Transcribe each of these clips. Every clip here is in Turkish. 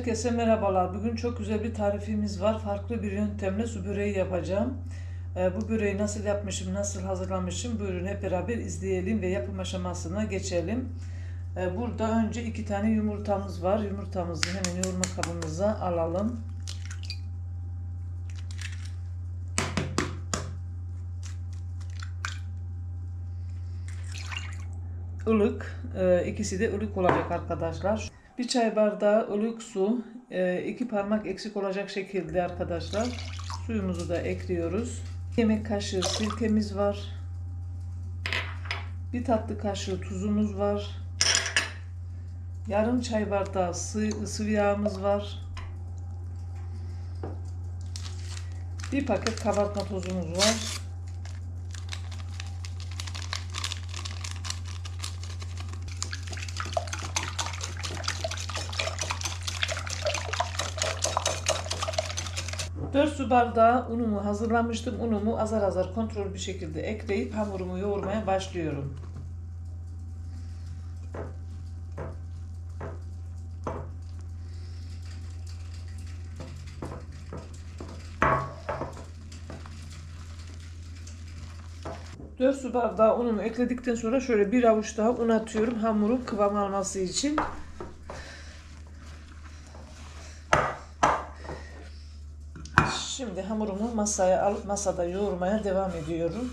Herkese merhabalar. Bugün çok güzel bir tarifimiz var. Farklı bir yöntemle su böreği yapacağım. Ee, bu böreği nasıl yapmışım, nasıl hazırlamışım buyurun hep beraber izleyelim ve yapım aşamasına geçelim. Ee, burada önce iki tane yumurtamız var. Yumurtamızı hemen yoğurma kabımıza alalım. ılık. e, ikisi de ılık olacak arkadaşlar. Bir çay bardağı ılık su. e, iki parmak eksik olacak şekilde arkadaşlar. Suyumuzu da ekliyoruz. Yemek kaşığı sirkemiz var. Bir tatlı kaşığı tuzumuz var. Yarım çay bardağı sı- sıvı yağımız var. Bir paket kabartma tozumuz var. Dört su bardağı unumu hazırlamıştım. Unumu azar azar kontrol bir şekilde ekleyip hamurumu yoğurmaya başlıyorum. Dört su bardağı unumu ekledikten sonra şöyle bir avuç daha un atıyorum hamurun kıvam alması için. Şimdi hamurumu masaya alıp masada yoğurmaya devam ediyorum.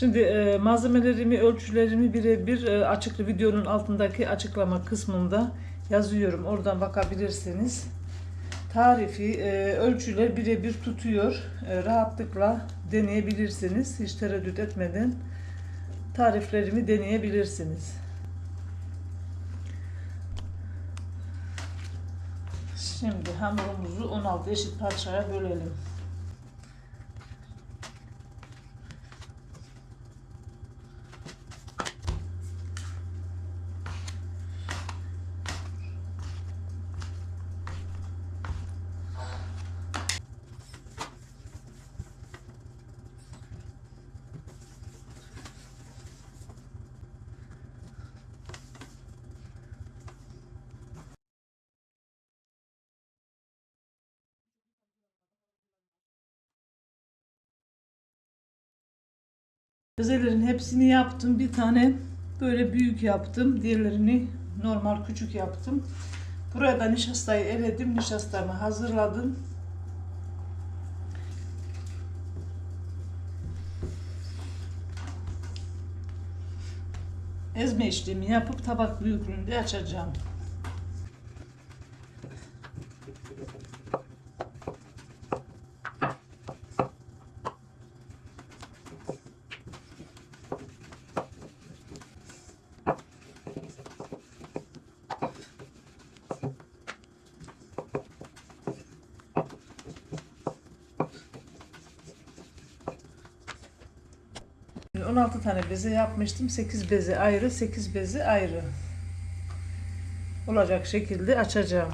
Şimdi e, malzemelerimi, ölçülerimi birebir e, açıklı videonun altındaki açıklama kısmında yazıyorum. Oradan bakabilirsiniz. Tarifi, e, ölçüler birebir tutuyor. E, rahatlıkla deneyebilirsiniz. Hiç tereddüt etmeden tariflerimi deneyebilirsiniz. Şimdi hamurumuzu 16 eşit parçaya bölelim. Bezelerin hepsini yaptım. Bir tane böyle büyük yaptım. Diğerlerini normal küçük yaptım. Buraya da nişastayı eledim. Nişastamı hazırladım. Ezme işlemi yapıp tabak büyüklüğünde açacağım. Şimdi 16 tane beze yapmıştım. 8 beze ayrı, 8 beze ayrı. Olacak şekilde açacağım.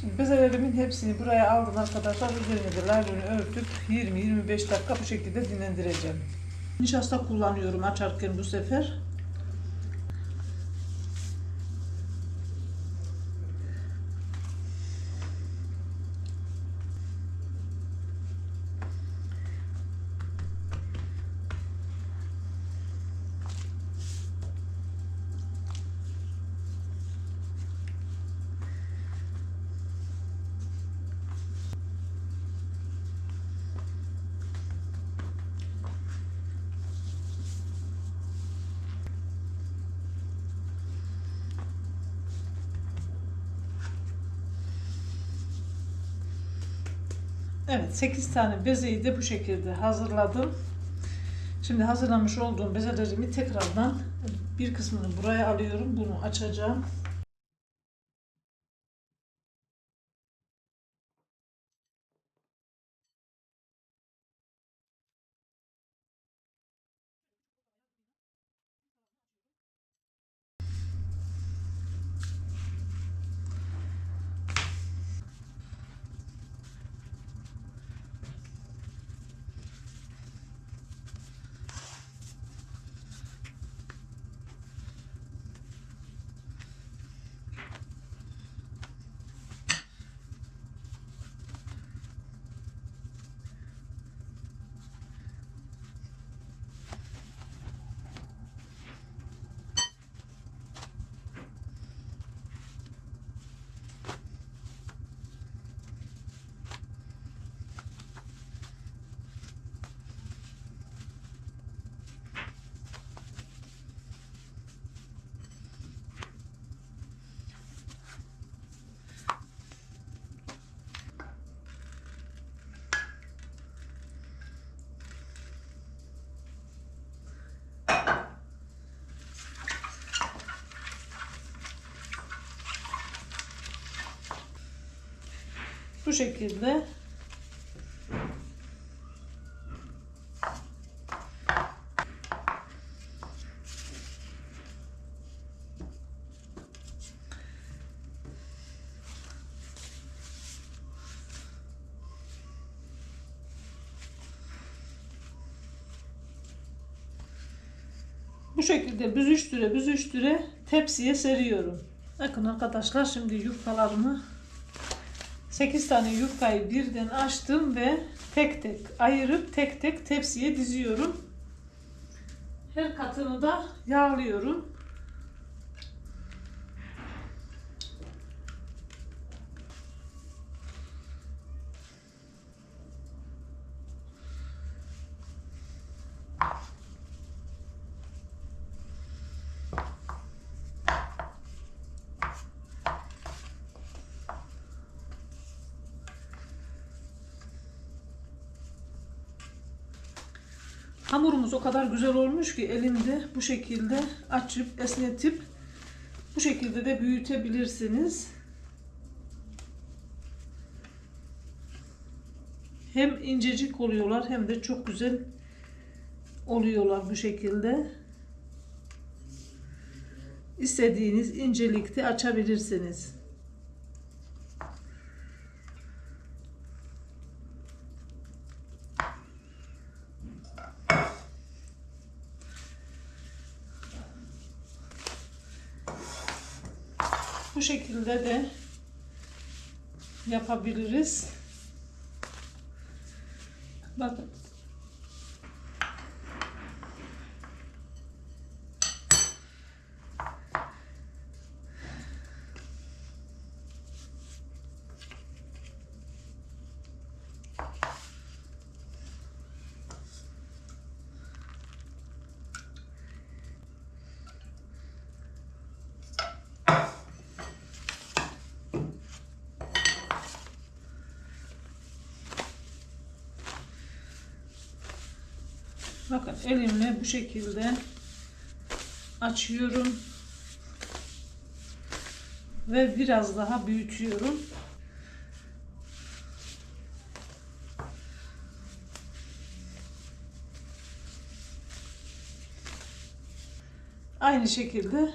Şimdi bezelerimin hepsini buraya aldım arkadaşlar. Üzerine de laylonu örtüp 20-25 dakika bu şekilde dinlendireceğim. Nişasta kullanıyorum açarken bu sefer. Evet 8 tane bezeyi de bu şekilde hazırladım. Şimdi hazırlamış olduğum bezelerimi tekrardan bir kısmını buraya alıyorum. Bunu açacağım. Bu şekilde Bu şekilde büzüştüre büzüştüre tepsiye seriyorum. Bakın arkadaşlar şimdi yufkalarımı 8 tane yufkayı birden açtım ve tek tek ayırıp tek tek tepsiye diziyorum. Her katını da yağlıyorum. Hamurumuz o kadar güzel olmuş ki elimde bu şekilde açıp esnetip bu şekilde de büyütebilirsiniz. Hem incecik oluyorlar hem de çok güzel oluyorlar bu şekilde. İstediğiniz incelikte açabilirsiniz. Bu şekilde de yapabiliriz. Bakın. Bakın elimle bu şekilde açıyorum ve biraz daha büyütüyorum. Aynı şekilde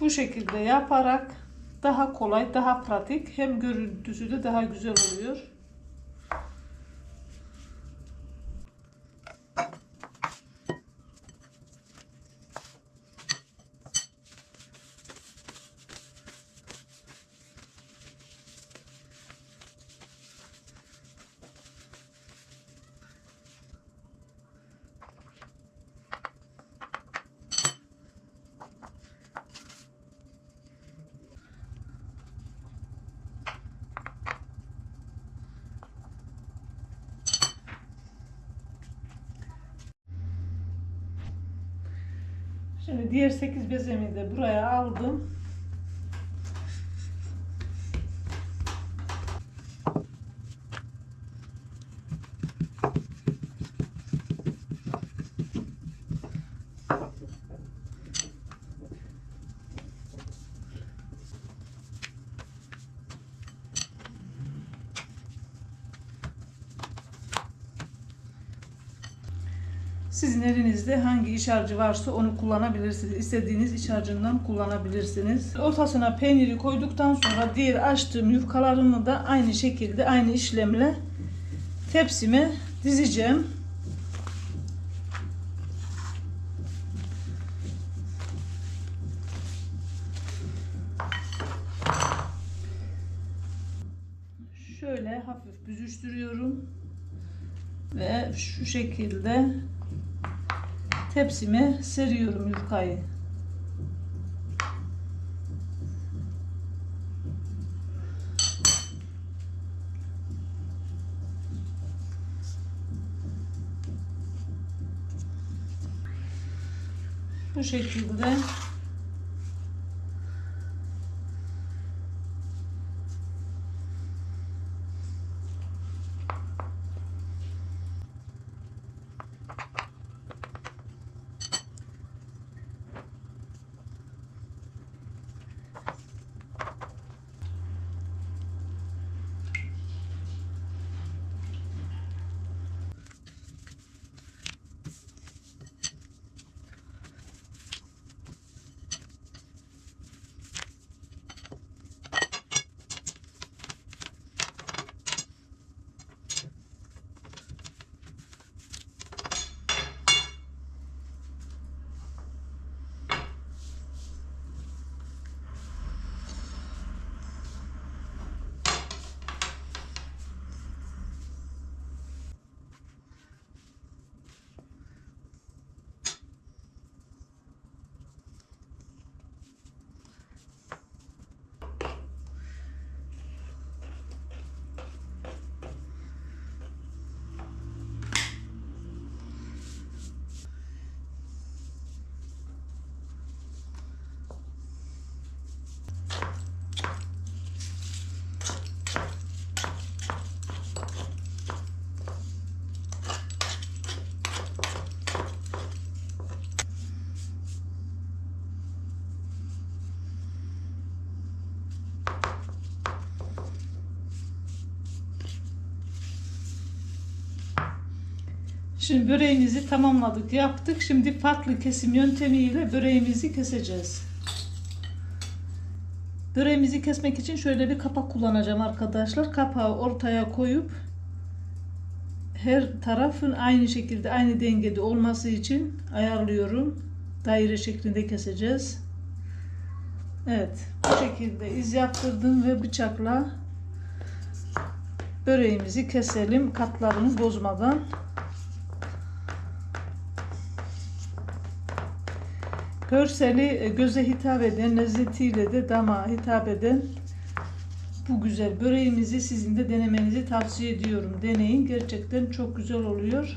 bu şekilde yaparak daha kolay, daha pratik hem görüntüsü de daha güzel oluyor. Şimdi diğer 8 bezemi de buraya aldım. Sizin elinizde hangi iç harcı varsa onu kullanabilirsiniz. İstediğiniz iç harcından kullanabilirsiniz. Ortasına peyniri koyduktan sonra diğer açtığım yufkalarımı da aynı şekilde aynı işlemle tepsime dizeceğim. Şöyle hafif büzüştürüyorum ve şu şekilde tepsime seriyorum yufkayı. Bu şekilde Şimdi böreğimizi tamamladık, yaptık. Şimdi farklı kesim yöntemiyle böreğimizi keseceğiz. Böreğimizi kesmek için şöyle bir kapak kullanacağım arkadaşlar. Kapağı ortaya koyup her tarafın aynı şekilde, aynı dengede olması için ayarlıyorum. Daire şeklinde keseceğiz. Evet, bu şekilde iz yaptırdım ve bıçakla böreğimizi keselim katlarını bozmadan. Görseli e, göze hitap eden, lezzetiyle de damağa hitap eden bu güzel böreğimizi sizin de denemenizi tavsiye ediyorum. Deneyin. Gerçekten çok güzel oluyor.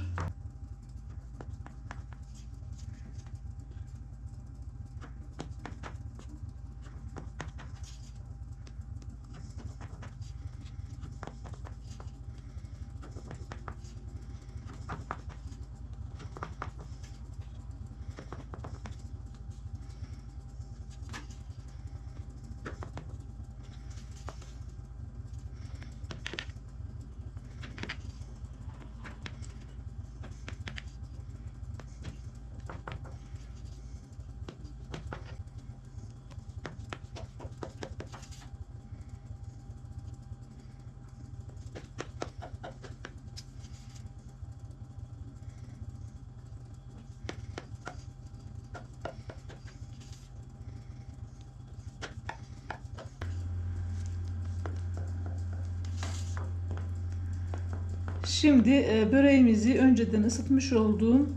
Şimdi e, böreğimizi önceden ısıtmış olduğum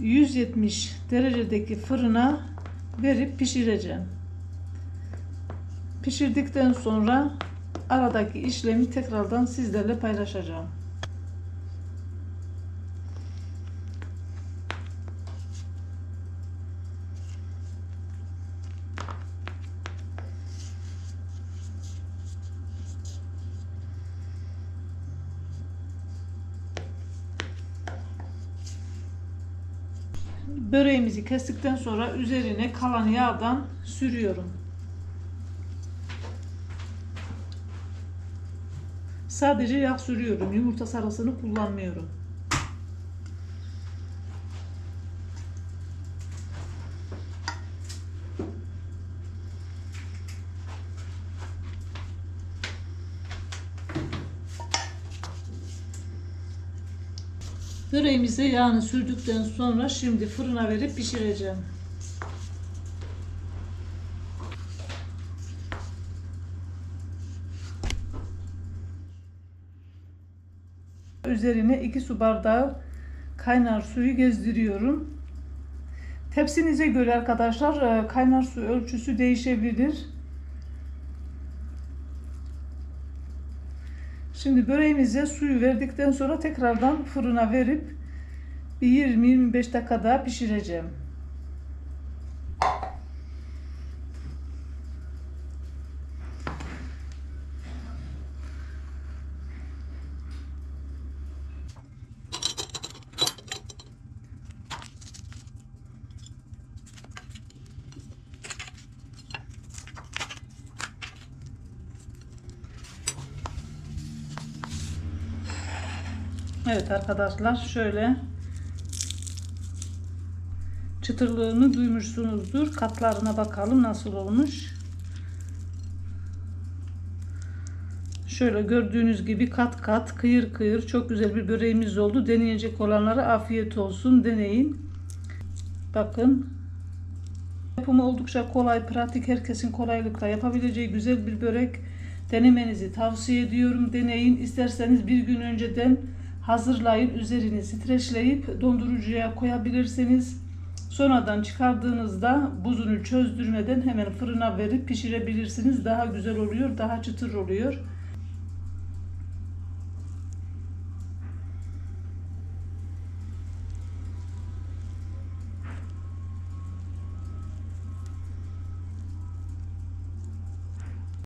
170 derecedeki fırına verip pişireceğim. Pişirdikten sonra aradaki işlemi tekrardan sizlerle paylaşacağım. Böreğimizi kestikten sonra üzerine kalan yağdan sürüyorum. Sadece yağ sürüyorum. Yumurta sarısını kullanmıyorum. Böreğimize yağını sürdükten sonra şimdi fırına verip pişireceğim. Üzerine 2 su bardağı kaynar suyu gezdiriyorum. Tepsinize göre arkadaşlar e, kaynar su ölçüsü değişebilir. Şimdi böreğimize suyu verdikten sonra tekrardan fırına verip bir 20-25 dakika daha pişireceğim. Evet arkadaşlar şöyle çıtırlığını duymuşsunuzdur. Katlarına bakalım nasıl olmuş. Şöyle gördüğünüz gibi kat kat kıyır kıyır çok güzel bir böreğimiz oldu. Deneyecek olanlara afiyet olsun. Deneyin. Bakın. Yapımı oldukça kolay, pratik, herkesin kolaylıkla yapabileceği güzel bir börek. Denemenizi tavsiye ediyorum. Deneyin. İsterseniz bir gün önceden hazırlayın. Üzerini streçleyip dondurucuya koyabilirsiniz. Sonradan çıkardığınızda buzunu çözdürmeden hemen fırına verip pişirebilirsiniz. Daha güzel oluyor, daha çıtır oluyor.